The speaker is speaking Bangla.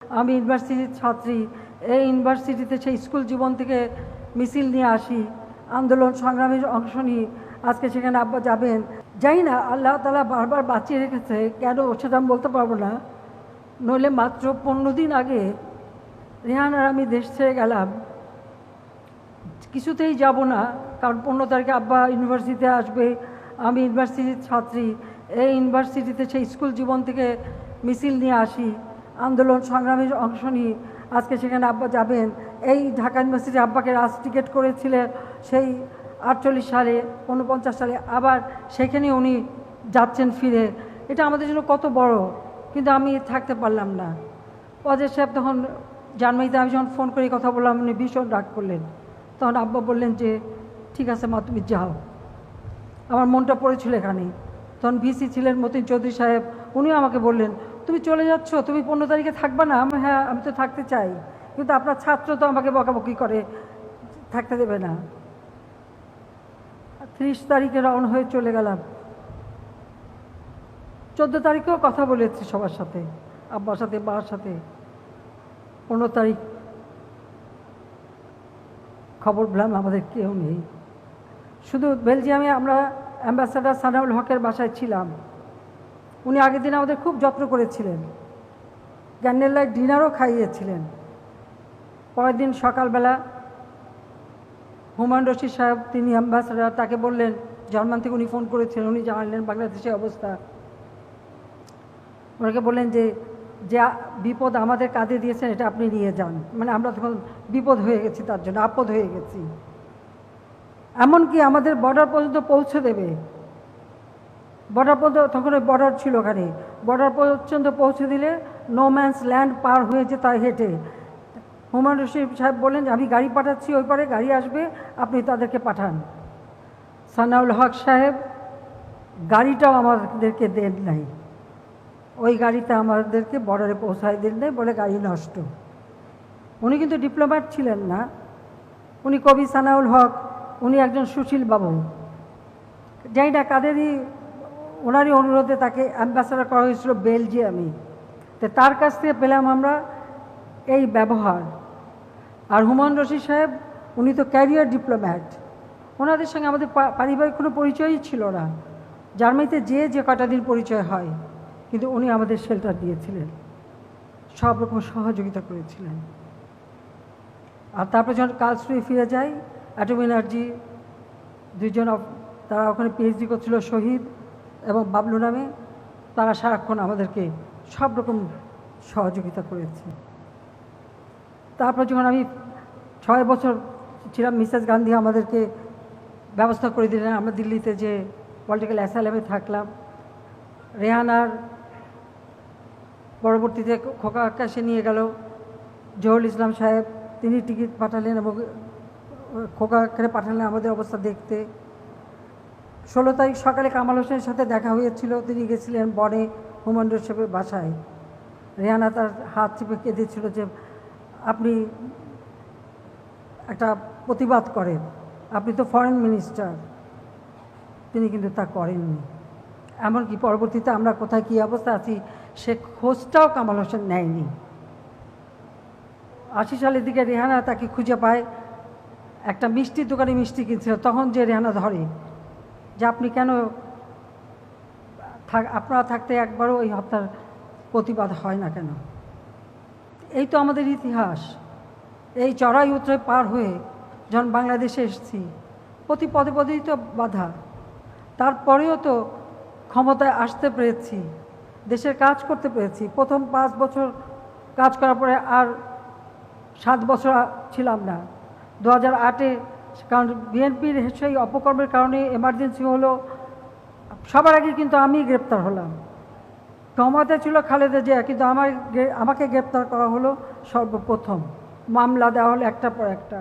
আমি ইউনিভার্সিটির ছাত্রী। এই ইউনিভার্সিটিতে সেই স্কুল জীবন থেকে মিছিল নিয়ে আসি। আন্দোলন সংগ্রামের অংশ নিয়ে। আজকে সেখানে আব্বা যাবেন। জানি না, আল্লাহ তালা বারবার বাঁচিয়ে রেখেছে। কেন সেটা আমি বলতে পারব না। নইলে মাত্র পনেরো দিন আগে রেহান আর আমি দেশ ছেড়ে গেলাম। কিছুতেই যাব না, কারণ পনেরো তারিখে আব্বা ইউনিভার্সিটিতে আসবে। আমি ইউনিভার্সিটির ছাত্রী। এই ইউনিভার্সিটিতে সেই স্কুল জীবন থেকে মিছিল নিয়ে আসি। আন্দোলন সংগ্রামের অংশ নিয়ে আজকে সেখানে আব্বা যাবেন। এই ঢাকা ইউনিভার্সিটি আব্বাকে রাজ টিকিট করেছিলেন সেই আটচল্লিশ সালে উনপঞ্চাশ সালে। আবার সেখানে উনি যাচ্ছেন ফিরে। এটা আমাদের জন্য কত বড়, কিন্তু আমি থাকতে পারলাম না। অজয় সাহেব তখন জানুয়ারিতে আমি যখন ফোন করে কথা বললাম, উনি ভীষণ রাগ করলেন। তখন আব্বা বললেন যে, ঠিক আছে মা, তুমি যাও। আমার মনটা পড়েছিল এখানে। তখন ভিসি ছিলেন মতিন চৌধুরী সাহেব, উনিও আমাকে বললেন তুমি চলে যাচ্ছ, তুমি পনেরো তারিখে থাকবে না? আমি হ্যাঁ আমি তো থাকতে চাই। কিন্তু আপনার ছাত্র তো আমাকে বকাবকি করে, থাকতে দেবে না। ত্রিশ তারিখে রওনা হয়ে চলে গেলাম। চোদ্দ তারিখেও কথা বলেছি সবার সাথে, আব্বার সাথে, মার সাথে। পনেরো তারিখ খবর পেলাম, আমাদের কেউ নেই। শুধু বেলজিয়ামে আমরা অ্যাম্বাসাডার সানাউল হকের বাসায় ছিলাম। উনি আগের দিন আমাদের খুব যত্ন করেছিলেন। ক্যান্ডেল ডিনারও খাইয়েছিলেন। পরের দিন সকালবেলা হুমায়ুন রশিদ সাহেব, তিনি অ্যাম্বাসাডার তাকে বললেন, জার্মান থেকে উনি ফোন করেছিলেন, উনি জানালেন বাংলাদেশের অবস্থা। ওনাকে বললেন যে যে বিপদ আমাদের কাঁধে দিয়েছেন, এটা আপনি নিয়ে যান। মানে আমরা তখন বিপদ হয়ে গেছি তার জন্য, আপদ হয়ে গেছি। এমনকি আমাদের বর্ডার পর্যন্ত পৌঁছে দেবে। বর্ডার পর্যন্ত তখন ওই বর্ডার ছিল ওখানে। বর্ডার পর্যন্ত পৌঁছে দিলে নো ম্যান্স ল্যান্ড পার হয়েছে তাই হেঁটে। হুমায়ুন রশিদ সাহেব বললেন যে, আমি গাড়ি পাঠাচ্ছি ওই পারে, গাড়ি আসবে, আপনি তাদেরকে পাঠান। সানাউল হক সাহেব, গাড়িটাও আমাদেরকে দেন নাই। ওই গাড়িতে আমাদেরকে বর্ডারে পৌঁছায় দিন নাই বলে গাড়ি নষ্ট। উনি কিন্তু ডিপ্লোম্যাট ছিলেন না। উনি কবি সানাউল হক, উনি একজন সুশীল বাবু। জানি না কাদেরই ওনারই অনুরোধে তাকে অ্যাম্বাসাডার করা হয়েছিল বেলজিয়ামে। তো তার কাছ থেকে পেলাম আমরা এই ব্যবহার। আর হুমায়ুন রশিদ সাহেব, উনি তো ক্যারিয়ার ডিপ্লোম্যাট ওনাদের সঙ্গে আমাদের পারিবারিক কোনো পরিচয়ই ছিল না। জার্মানিতে যে যে কটা দিন পরিচয় হয়, কিন্তু উনি আমাদের শেল্টার দিয়েছিলেন। সব রকম সহযোগিতা করেছিলেন। আর তারপর যখন কালশ্রী ফিরে যাই অ্যাটম এনার্জি দুইজন তারা ওখানে পিএইচডি করছিল, শহীদ। এবং বাবলু নামে তারা সারাক্ষণ আমাদেরকে সব রকম সহযোগিতা করেছে। তারপর যখন আমি ছয় বছর ছিলাম, মিসেস গান্ধী আমাদেরকে ব্যবস্থা করে দিলেন। আমরা দিল্লিতে যে পলিটিক্যাল অ্যাসাইলামে থাকলাম। রেহানার পরবর্তীতে খোকা আকাশে নিয়ে গেল। জহুল ইসলাম সাহেব, তিনি টিকিট পাঠালেন এবং খোকা আকারে পাঠালেন আমাদের অবস্থা দেখতে। ষোলো তারিখ সকালে কামাল হোসেনের সাথে দেখা হয়েছিল। তিনি গেছিলেন বনে হুমায়ুন রশিদের বাসায়। রেহানা তার হাত চেপে কেঁদেছিল যে, আপনি একটা প্রতিবাদ করেন। আপনি তো ফরেন মিনিস্টার তিনি কিন্তু তা করেননি। এমনকি পরবর্তীতে আমরা কোথায় কী অবস্থা আছি, সে খোঁজটাও কামাল হোসেন নেয়নি। আশি সালের দিকে রেহানা তাকে খুঁজে পায়। একটা মিষ্টির দোকানে মিষ্টি কিনছিল। তখন যে রেহানা ধরে যে আপনি কেন থাক, আপনারা থাকতে একবারও ওই হত্যার প্রতিবাদ হয় না কেন? এই তো আমাদের ইতিহাস। এই চড়াই উতরে পার হয়ে যখন বাংলাদেশে এসেছি, প্রতি পদে পদেই তো বাধা। তারপরেও তো ক্ষমতায় আসতে পেরেছি, দেশের কাজ করতে পেরেছি। প্রথম পাঁচ বছর কাজ করার পরে আর সাত বছর ছিলাম না। দু হাজার আটে কারণ বিএনপির সেই অপকর্মের কারণে এমার্জেন্সি হলো। সবার আগে কিন্তু আমি গ্রেপ্তার হলাম। ক্ষমতা ছিল খালেদা জিয়া, কিন্তু আমার আমাকে গ্রেপ্তার করা হলো সর্বপ্রথম। মামলা দেওয়া হলো একটা পর একটা।